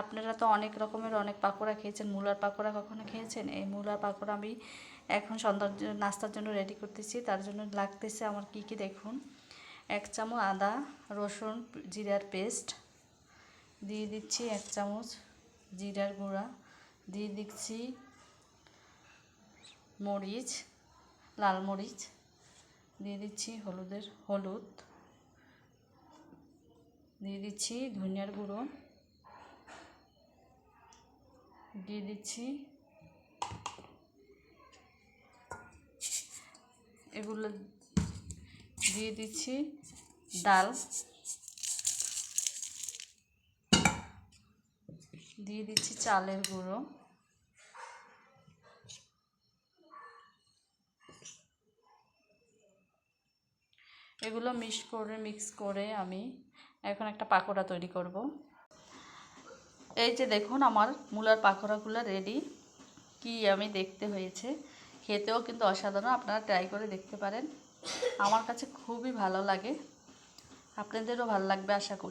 আপনারা তো অনেক রকমের অনেক পাকোড়া খেয়েছেন, মূলার পাকোড়া কখনো খেয়েছেন? এই মূলার পাকোড়া আমি এখন সন্ধ্যার নাস্তার জন্য রেডি করতেছি। তার জন্য লাগতেছে আমার কি কি দেখুন? এক চামচ আদা, রসুন, জিরার পেস্ট দিয়ে দিচ্ছি এক চামচ জিরার গুঁড়া, দিয়ে দিচ্ছি মরিচ, লাল মরিচ, দিয়ে দিচ্ছি হলুদের, হলুদ, দিয়ে দিচ্ছি ধনিয়ার গুঁড়ো। দিয়ে দিচ্ছি। এগুলো দিয়ে দিচ্ছি। ডাল। দিয়ে দিচ্ছি চালের গুঁড়ো। এগুলো মিক্স করে মিক্স করে আমি এখন একটা পাকোড়া তৈরি করব। এই যে দেখুন, আমার মূলার পাকোড়াগুলো রেডি কি আমি দেখতে হয়েছে। খেতেও কিন্তু অসাধারণ, আপনারা ট্রাই করে দেখতে পারেন। আমার কাছে খুবই ভালো লাগে। আপনাদেরও ভালো লাগবে, আশা করি।